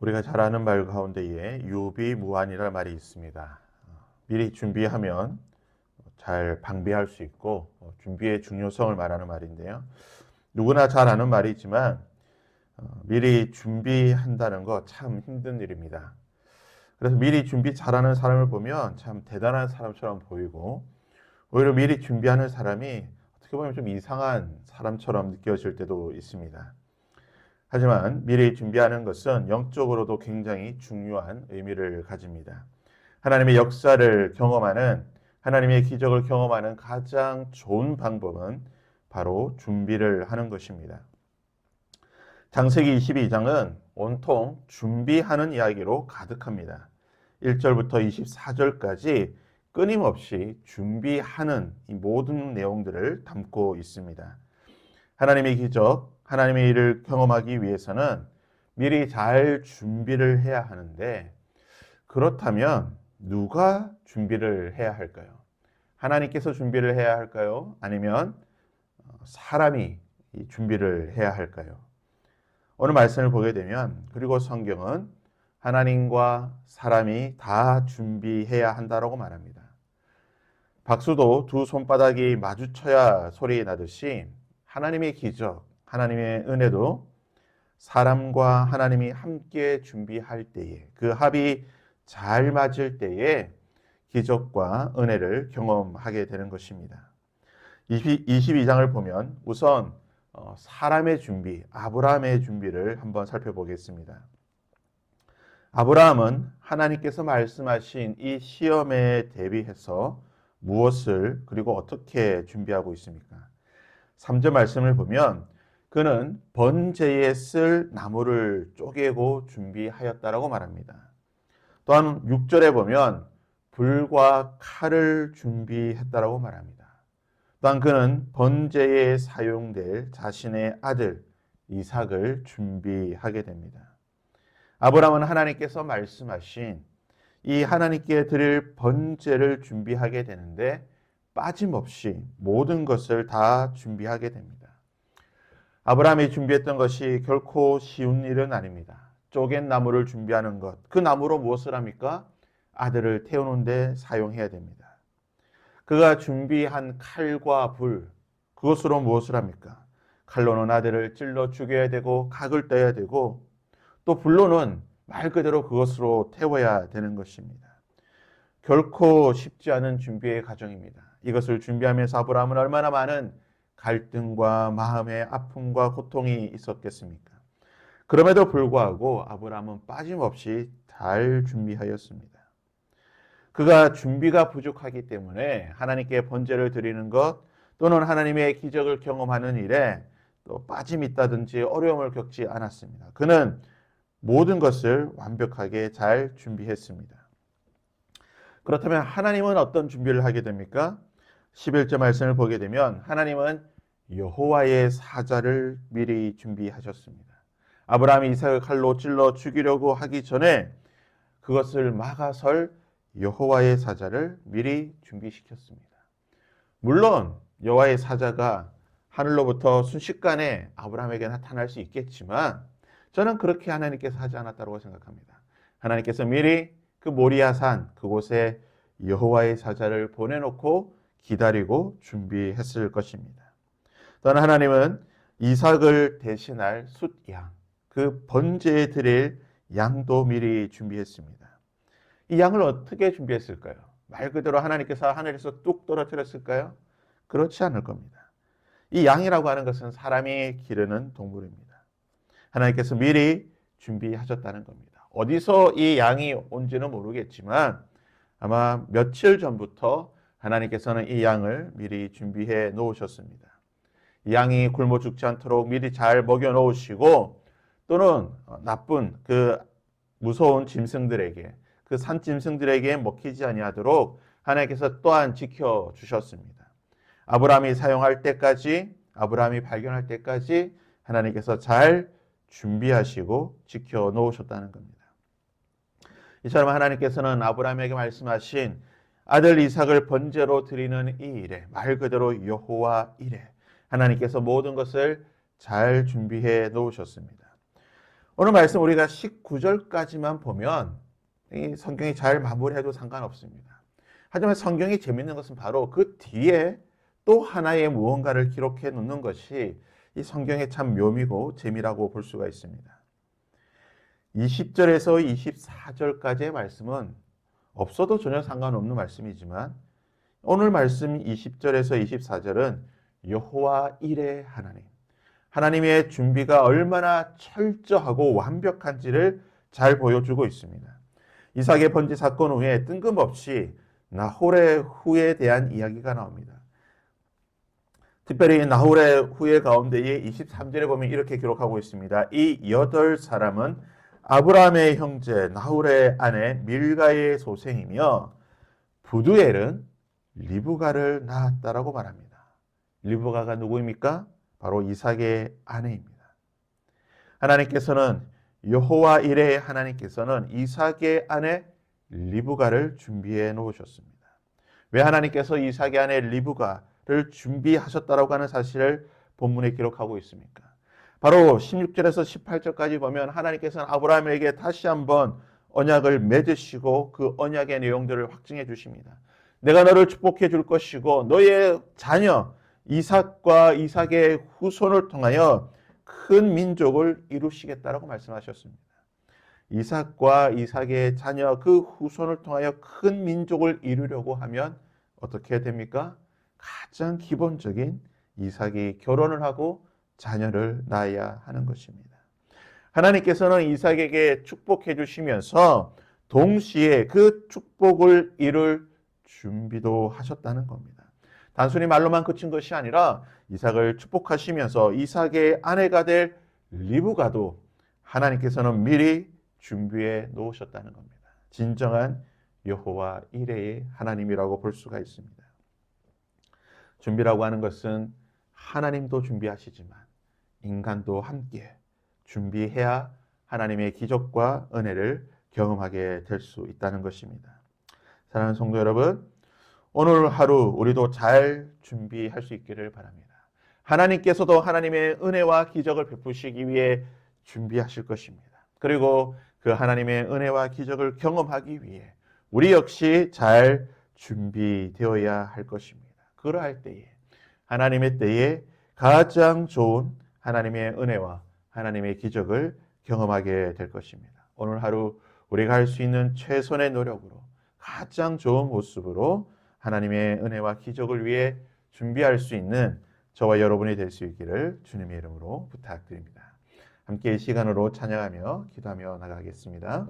우리가 잘 아는 말 가운데에 유비무환이라는 말이 있습니다. 미리 준비하면 잘 방비할 수 있고 준비의 중요성을 말하는 말인데요. 누구나 잘 아는 말이지만 어, 미리 준비한다는 거 참 힘든 일입니다. 그래서 미리 준비 잘하는 사람을 보면 참 대단한 사람처럼 보이고 오히려 미리 준비하는 사람이 어떻게 보면 좀 이상한 사람처럼 느껴질 때도 있습니다. 하지만 미리 준비하는 것은 영적으로도 굉장히 중요한 의미를 가집니다. 하나님의 역사를 경험하는 하나님의 기적을 경험하는 가장 좋은 방법은 바로 준비를 하는 것입니다. 장세기 22장은 온통 준비하는 이야기로 가득합니다. 1절부터 24절까지 끊임없이 준비하는 이 모든 내용들을 담고 있습니다. 하나님의 기적, 하나님의 일을 경험하기 위해서는 미리 잘 준비를 해야 하는데 그렇다면 누가 준비를 해야 할까요? 하나님께서 준비를 해야 할까요? 아니면 사람이 준비를 해야 할까요? 오늘 말씀을 보게 되면 그리고 성경은 하나님과 사람이 다 준비해야 한다라고 말합니다. 박수도 두 손바닥이 마주쳐야 소리 나듯이 하나님의 기적, 하나님의 은혜도 사람과 하나님이 함께 준비할 때에 그 합이 잘 맞을 때에 기적과 은혜를 경험하게 되는 것입니다. 22장을 보면 우선 어, 사람의 준비, 아브라함의 준비를 한번 살펴보겠습니다. 아브라함은 하나님께서 말씀하신 이 시험에 대비해서 무엇을 그리고 어떻게 준비하고 있습니까? 3절 말씀을 보면 그는 번제에 쓸 나무를 쪼개고 준비하였다라고 말합니다. 또한 6절에 보면 불과 칼을 준비했다라고 말합니다. 또한 그는 번제에 사용될 자신의 아들 이삭을 준비하게 됩니다. 아브라함은 하나님께서 말씀하신 이 하나님께 드릴 번제를 준비하게 되는데 빠짐없이 모든 것을 다 준비하게 됩니다. 아브라함이 준비했던 것이 결코 쉬운 일은 아닙니다. 쪼갠 나무를 준비하는 것. 그 나무로 무엇을 합니까? 아들을 태우는데 사용해야 됩니다. 그가 준비한 칼과 불, 그것으로 무엇을 합니까? 칼로는 아들을 찔러 죽여야 되고 각을 떼야 되고 또 불로는 말 그대로 그것으로 태워야 되는 것입니다. 결코 쉽지 않은 준비의 과정입니다. 이것을 준비하면서 아브라함은 얼마나 많은 갈등과 마음의 아픔과 고통이 있었겠습니까? 그럼에도 불구하고 아브라함은 빠짐없이 잘 준비하였습니다. 그가 준비가 부족하기 때문에 하나님께 번제를 드리는 것 또는 하나님의 기적을 경험하는 일에 또 빠짐이 있다든지 어려움을 겪지 않았습니다. 그는 모든 것을 완벽하게 잘 준비했습니다. 그렇다면 하나님은 어떤 준비를 하게 됩니까? 11절 말씀을 보게 되면 하나님은 여호와의 사자를 미리 준비하셨습니다. 아브라함이 이삭을 칼로 찔러 죽이려고 하기 전에 그것을 막아설 여호와의 사자를 미리 준비시켰습니다. 물론 여호와의 사자가 하늘로부터 순식간에 아브라함에게 나타날 수 있겠지만 저는 그렇게 하나님께서 하지 않았다고 생각합니다. 하나님께서 미리 그 모리아산 그곳에 여호와의 사자를 보내놓고 기다리고 준비했을 것입니다. 또한 하나님은 이삭을 대신할 숫양, 그 번제에 드릴 양도 미리 준비했습니다. 이 양을 어떻게 준비했을까요? 말 그대로 하나님께서 하늘에서 뚝 떨어뜨렸을까요? 그렇지 않을 겁니다. 이 양이라고 하는 것은 사람이 기르는 동물입니다. 하나님께서 미리 준비하셨다는 겁니다. 어디서 이 양이 온지는 모르겠지만 아마 며칠 전부터 하나님께서는 이 양을 미리 준비해 놓으셨습니다. 양이 굶어 죽지 않도록 미리 잘 먹여 놓으시고 또는 나쁜 그 무서운 짐승들에게 그 산짐승들에게 먹히지 아니하도록 하나님께서 또한 지켜 주셨습니다. 아브라함이 사용할 때까지 아브라함이 발견할 때까지 하나님께서 잘 준비하시고 지켜 놓으셨다는 겁니다. 이처럼 하나님께서는 아브라함에게 말씀하신 아들 이삭을 번제로 드리는 이 일에 말 그대로 여호와 일에 하나님께서 모든 것을 잘 준비해 놓으셨습니다. 오늘 말씀 우리가 19절까지만 보면 이 성경이 잘 마무리해도 상관없습니다. 하지만 성경이 재밌는 것은 바로 그 뒤에 또 하나의 무언가를 기록해 놓는 것이 이 성경의 참 묘미고 재미라고 볼 수가 있습니다. 20절에서 24절까지의 말씀은 없어도 전혀 상관없는 말씀이지만 오늘 말씀 20절에서 24절은 여호와 일의 하나님 하나님의 준비가 얼마나 철저하고 완벽한지를 잘 보여주고 있습니다. 이삭의 번지 사건 후에 뜬금없이 나홀의 후에 대한 이야기가 나옵니다. 특별히 나홀의 후예 가운데에 23절에 보면 이렇게 기록하고 있습니다. 이 여덟 사람은 아브라함의 형제 나홀의 아내 밀가의 소생이며 부두엘은 리브가를 낳았다라고 말합니다. 리브가가 누구입니까? 바로 이삭의 아내입니다. 하나님께서는 여호와 이레의 하나님께서는 이삭의 아내 리브가를 준비해 놓으셨습니다. 왜 하나님께서 이삭의 아내 리브가를 준비하셨다라고 하는 사실을 본문에 기록하고 있습니까? 바로 16절에서 18절까지 보면 하나님께서는 아브라함에게 다시 한번 언약을 맺으시고 그 언약의 내용들을 확증해 주십니다. 내가 너를 축복해 줄 것이고 너의 자녀 이삭과 이삭의 후손을 통하여 큰 민족을 이루시겠다라고 말씀하셨습니다. 이삭과 이삭의 자녀 그 후손을 통하여 큰 민족을 이루려고 하면 어떻게 됩니까? 가장 기본적인 이삭이 결혼을 하고 자녀를 낳아야 하는 것입니다. 하나님께서는 이삭에게 축복해 주시면서 동시에 그 축복을 이룰 준비도 하셨다는 겁니다. 단순히 말로만 그친 것이 아니라 이삭을 축복하시면서 이삭의 아내가 될 리브가도 하나님께서는 미리 준비해 놓으셨다는 겁니다. 진정한 여호와 이레의 하나님이라고 볼 수가 있습니다. 준비라고 하는 것은 하나님도 준비하시지만 인간도 함께 준비해야 하나님의 기적과 은혜를 경험하게 될 수 있다는 것입니다. 사랑하는 성도 여러분, 오늘 하루 우리도 잘 준비할 수 있기를 바랍니다. 하나님께서도 하나님의 은혜와 기적을 베푸시기 위해 준비하실 것입니다. 그리고 그 하나님의 은혜와 기적을 경험하기 위해 우리 역시 잘 준비되어야 할 것입니다. 그러할 때에 하나님의 때에 가장 좋은 하나님의 은혜와 하나님의 기적을 경험하게 될 것입니다. 오늘 하루 우리가 할 수 있는 최선의 노력으로 가장 좋은 모습으로 하나님의 은혜와 기적을 위해 준비할 수 있는 저와 여러분이 될 수 있기를 주님의 이름으로 부탁드립니다. 함께 이 시간으로 찬양하며 기도하며 나가겠습니다.